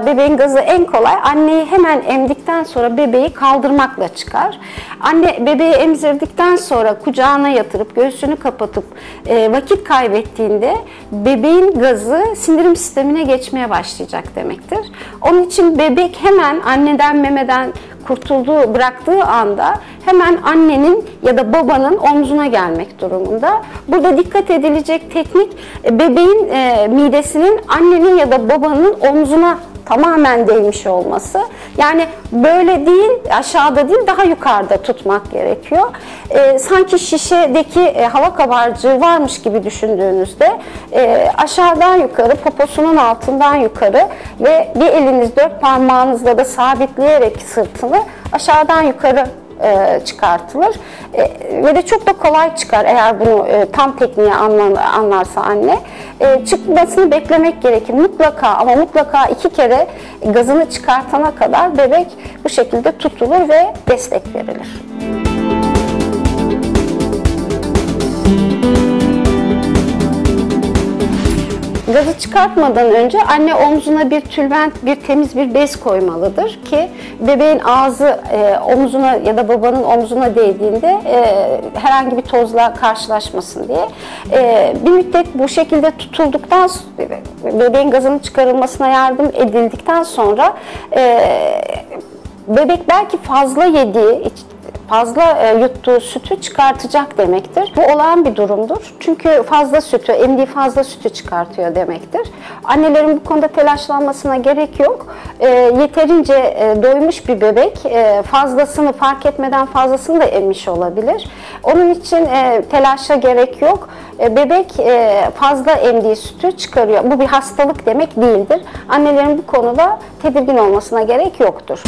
Bebeğin gazı en kolay. Anneyi hemen emdikten sonra bebeği kaldırmakla çıkar. Anne bebeği emzirdikten sonra kucağına yatırıp göğsünü kapatıp e, vakit kaybettiğinde bebeğin gazı sindirim sistemine geçmeye başlayacak demektir. Onun için bebek hemen anneden memeden kurtulduğu, bıraktığı anda hemen annenin ya da babanın omzuna gelmek durumunda. Burada dikkat edilecek teknik e, bebeğin e, midesinin annenin ya da babanın omzuna tamamen değmiş olması. Yani böyle değil, aşağıda değil daha yukarıda tutmak gerekiyor. Ee, sanki şişedeki e, hava kabarcığı varmış gibi düşündüğünüzde e, aşağıdan yukarı, poposunun altından yukarı ve bir eliniz dört parmağınızla da sabitleyerek sırtını aşağıdan yukarı e, çıkartılır E, ve de çok da kolay çıkar eğer bunu e, tam tekniği anlar, anlarsa anne. E, çıkmasını beklemek gerekir mutlaka ama mutlaka iki kere gazını çıkartana kadar bebek bu şekilde tutulur ve destek verilir. Gazı çıkartmadan önce anne omzuna bir tülbent, bir temiz bir bez koymalıdır ki bebeğin ağzı e, omzuna ya da babanın omzuna değdiğinde e, herhangi bir tozla karşılaşmasın diye. E, bir müddet bu şekilde tutulduktan bebeğin gazının çıkarılmasına yardım edildikten sonra e, bebek belki fazla yediği, fazla e, yuttuğu sütü çıkartacak demektir. Bu olağan bir durumdur. Çünkü fazla sütü, emdiği fazla sütü çıkartıyor demektir. Annelerin bu konuda telaşlanmasına gerek yok. E, yeterince e, doymuş bir bebek e, fazlasını fark etmeden fazlasını da emmiş olabilir. Onun için e, telaşa gerek yok. E, bebek e, fazla emdiği sütü çıkarıyor. Bu bir hastalık demek değildir. Annelerin bu konuda tedirgin olmasına gerek yoktur.